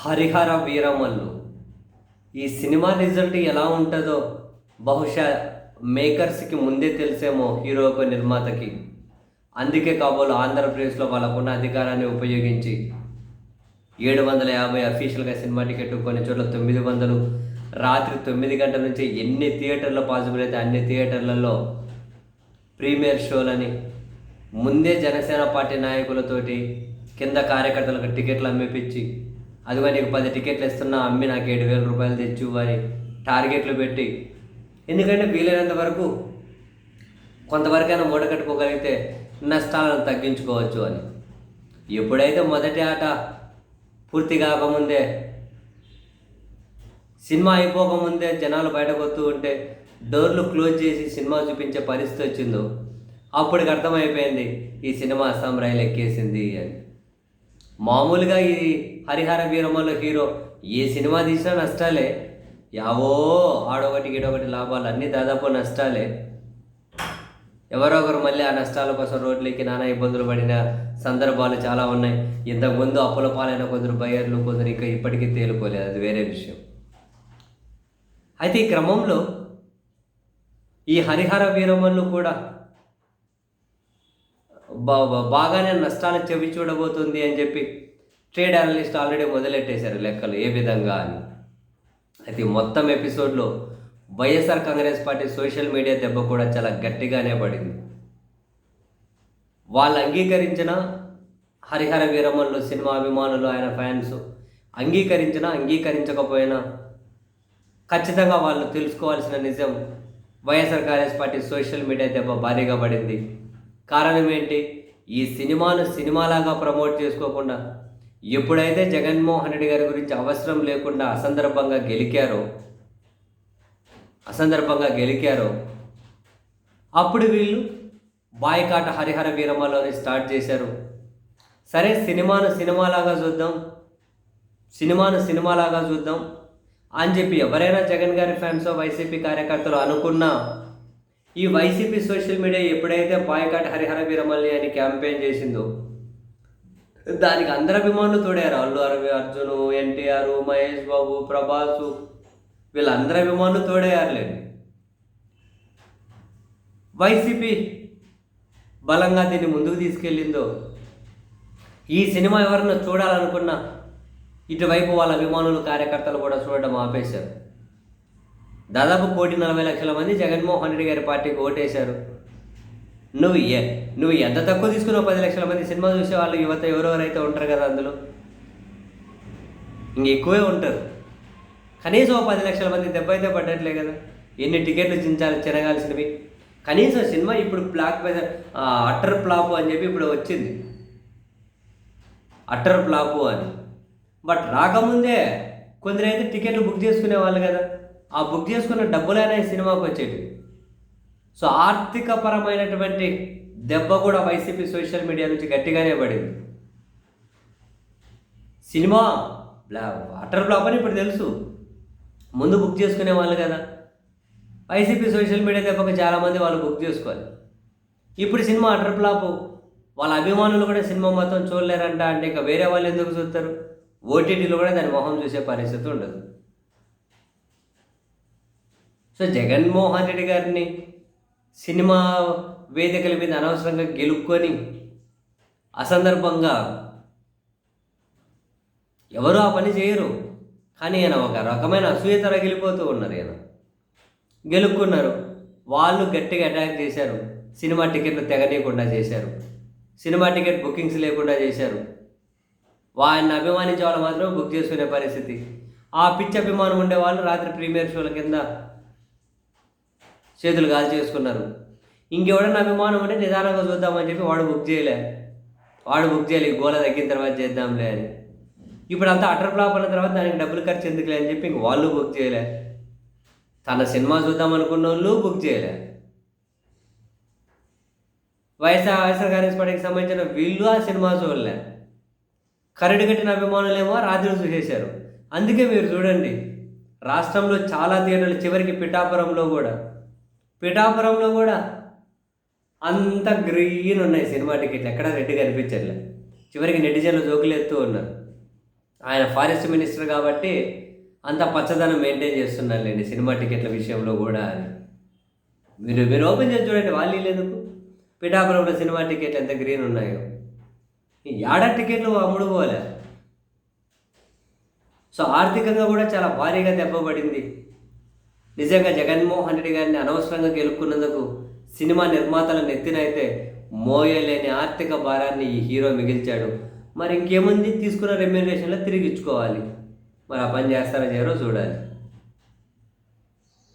హరిహర వీరమల్లు. ఈ cinema result ఎలా ఉంటుందో బహుశా మేకర్స్కి ముందే తెలిసేమో హీరోకు నిర్మాతకి. అందుకే కాబోలు ఆంధ్రప్రదేశ్లో వాళ్ళకున్న అధికారాన్ని ఉపయోగించి ఏడు వందల యాభై అఫీషియల్గా సినిమా టికెట్ కొన్ని చోట్ల తొమ్మిది వందలు రాత్రి తొమ్మిది గంటల నుంచి ఎన్ని థియేటర్లో పాసిబుల్ అయితే అన్ని థియేటర్లలో ప్రీమియర్ షోలని ముందే జనసేన పార్టీ నాయకులతోటి కింద కార్యకర్తలకు టికెట్లు అమ్మిపించి అదిగో నీకు పది టికెట్లు ఇస్తున్నా అమ్మి నాకు ఏడు వేల రూపాయలు తెచ్చు అని టార్గెట్లు పెట్టి. ఎందుకంటే వీలైనంత వరకు కొంతవరకైనా మూట కట్టుకోగలిగితే నష్టాలను తగ్గించుకోవచ్చు అని. ఎప్పుడైతే మొదటి ఆట పూర్తి కాకముందే సినిమా అయిపోకముందే జనాలు బయటకు వస్తూ ఉంటే డోర్లు క్లోజ్ చేసి సినిమా చూపించే పరిస్థితి వచ్చిందో అప్పటికి అర్థమైపోయింది ఈ సినిమా అస్సాం రైలు ఎక్కేసింది అని. మామూలుగా ఈ హరిహర వీరమల్ల హీరో. ఏ సినిమా తీసినా నష్టాలే. యావో ఆడొకటి ఈడొకటి లాభాలు అన్నీ దాదాపు నష్టాలే. ఎవరో ఒకరు మళ్ళీ ఆ నష్టాల కోసం రోడ్లకి నానా ఇబ్బందులు పడిన సందర్భాలు చాలా ఉన్నాయి. ఇంతకుముందు అప్పుల పాలైన కొందరు బయర్లు కొందరు ఇంకా ఇప్పటికీ తేలుకోలేదు అది వేరే విషయం. అయితే ఈ క్రమంలో ఈ హరిహర వీరమ్మలు కూడా బా- బాగానే నష్టాలు చెవి చూడబోతుంది అని చెప్పి ట్రేడ్ అనలిస్ట్ ఆల్రెడీ మొదలెట్టేశారు లెక్కలు ఏ విధంగా అని. అయితే మొత్తం ఎపిసోడ్లో YSR Congress party social media దెబ్బ కూడా చాలా గట్టిగానే పడింది. వాళ్ళు అంగీకరించిన హరిహర వీరమల్లు సినిమా అభిమానులు ఆయన ఫ్యాన్స్ అంగీకరించిన అంగీకరించకపోయినా ఖచ్చితంగా వాళ్ళు తెలుసుకోవాల్సిన నిజం YSR Congress party social media దెబ్బ భారీగా పడింది. కారణం ఏంటి? ఈ సినిమాను సినిమాలాగా ప్రమోట్ చేసుకోకుండా ఎప్పుడైతే జగన్మోహన్ రెడ్డి గారి గురించి అవసరం లేకుండా అసందర్భంగా గెలికారో అసందర్భంగా గెలికారో అప్పుడు వీళ్ళు బాయ్కాట హరిహర వీరమలోని స్టార్ట్ చేశారు. సరే సినిమాను సినిమాలాగా చూద్దాం సినిమాను సినిమాలాగా చూద్దాం అని చెప్పి ఎవరైనా జగన్ గారి ఫ్యాన్స్ వైసీపీ కార్యకర్తలు అనుకున్నా ఈ వైసీపీ సోషల్ మీడియా ఎప్పుడైతే బాయ్కాట్ హరిహర వీరమల్లి అని క్యాంపెయిన్ చేసిందో దానికి అందరు అభిమానులు తోడారు. అల్లు అరవి అర్జును ఎన్టీఆర్ మహేష్ బాబు ప్రభాసు. వీళ్ళందరి అభిమానులు తోడేయారులేండి వైసీపీ బలంగా దీన్ని ముందుకు తీసుకెళ్ళిందో ఈ సినిమా ఎవరన్నా చూడాలనుకున్నా ఇటువైపు వాళ్ళ అభిమానులు కార్యకర్తలు కూడా చూడడం ఆపేశారు. దాదాపు కోటి నలభై లక్షల మంది జగన్మోహన్ రెడ్డి గారి పార్టీకి ఓటేశారు. నువ్వు ఏ నువ్వు ఎంత తక్కువ తీసుకున్నావు? పది లక్షల మంది సినిమా చూసే వాళ్ళు యువత ఎవరెవరైతే ఉంటారు కదా అందులో? ఇంక ఎక్కువే ఉంటారు. కనీసం పది లక్షల మంది దెబ్బ అయితే పడ్డట్లే కదా. ఎన్ని టికెట్లు చించాలి తినగాల్సినవి కనీసం సినిమా ఇప్పుడు బ్లాక్ మీద అట్టర్ ఫ్లాప్ అని చెప్పి ఇప్పుడు వచ్చింది. అట్టర్ ప్లాపు అని. బట్ రాకముందే కొందరైతే టికెట్లు బుక్ చేసుకునే వాళ్ళు కదా. ఆ బుక్ చేసుకున్న డబ్బులైనా ఈ సినిమాకి వచ్చేవి సో ఆర్థిక పరమైనటువంటి దెబ్బ కూడా వైసీపీ సోషల్ మీడియా నుంచి గట్టిగానే పడింది. సినిమా బ్లా వాటర్ బ్లాప్ అని ఇప్పుడు తెలుసు. ముందు బుక్ చేసుకునే వాళ్ళు కదా. వైసీపీ సోషల్ మీడియా దెబ్బకు చాలామంది వాళ్ళు బుక్ చేసుకోవాలి. ఇప్పుడు సినిమా అటర్ ఫ్లాప్ వాళ్ళ అభిమానులు కూడా సినిమా మొత్తం చూడలేరంట అంటే ఇంకా వేరే వాళ్ళు ఎందుకు చూస్తారు? ఓటీటీలో కూడా దాని మొహం చూసే పరిస్థితి ఉండదు. సో జగన్మోహన్ రెడ్డి గారిని సినిమా వేదికల మీద అనవసరంగా గెలుక్కొని అసందర్భంగా ఎవరు ఆ పని చేయరు. కానీ ఈయన ఒక రకమైన అసూయత రగిలిపోతూ ఉన్నారు ఈయన. గెలుక్కున్నారు. వాళ్ళు గట్టిగా అటాక్ చేశారు. సినిమా టికెట్లు తెగనీయకుండా చేశారు. సినిమా టికెట్ బుకింగ్స్ లేకుండా చేశారు. వాడిని అభిమానించే వాళ్ళు మాత్రం బుక్ చేసుకునే పరిస్థితి. ఆ పిచ్చి అభిమానం ఉండే వాళ్ళు రాత్రి ప్రీమియర్ షోల కింద చేతులు గాల్ చేసుకున్నారు. ఇంకెవడన్నా అభిమానం ఉంటే నిదానంగా చూద్దామని చెప్పి వాడు బుక్ చేయలే. వాడు బుక్ చేయలే గోల తగ్గిన తర్వాత చేద్దాంలే అని. ఇప్పుడు అంతా అటర్ ఫ్లాప్ అయిన తర్వాత దానికి డబ్బులు ఖర్చు ఎందుకులే అని చెప్పి ఇంక వాళ్ళు బుక్ చేయలే. తన సినిమా చూద్దాం అనుకున్న వాళ్ళు బుక్ చేయలే. వైఎస్ఆర్ వైఎస్ఆర్ కాంగ్రెస్ పార్టీకి సంబంధించిన వీళ్ళు ఆ సినిమా చూడలే. కరడు కట్టిన అభిమానులేమో రాత్రి చూసేశారు. అందుకే మీరు చూడండి. రాష్ట్రంలో చాలా థియేటర్లు చివరికి పిఠాపురంలో కూడా. పిఠాపురంలో కూడా అంత గ్రీన్ ఉన్నాయి సినిమా టికెట్లు. ఎక్కడ రెడ్ కనిపించట్లే. చివరికి నెటిజన్లు జోకులు ఎత్తూ ఉన్నారు. ఆయన ఫారెస్ట్ మినిస్టర్ కాబట్టి అంత పచ్చదనం మెయింటైన్ చేస్తున్నారులేండి సినిమా టికెట్ల విషయంలో కూడా అని. మీరు మీరు ఓపెన్ చేసి చూడండి వాళ్ళు లేదు పిఠాపురంలో సినిమా టికెట్లు ఎంత గ్రీన్ ఉన్నాయో. ఏడ ఏడా టికెట్లు అమ్ముడు పోలే. సో ఆర్థికంగా కూడా చాలా భారీగా దెబ్బపడింది నిజంగా జగన్మోహన్ రెడ్డి గారిని అనవసరంగా గెలుపుకున్నందుకు సినిమా నిర్మాతల నెత్తినైతే మోయలేని ఆర్థిక భారాన్ని ఈ హీరో మిగిల్చాడు. మరి ఇంకేముంది? తీసుకున్న రెమ్యూనరేషన్లో తిరిగి ఇచ్చుకోవాలి. మరి ఆ పని చేస్తారో చేయరో చూడాలి.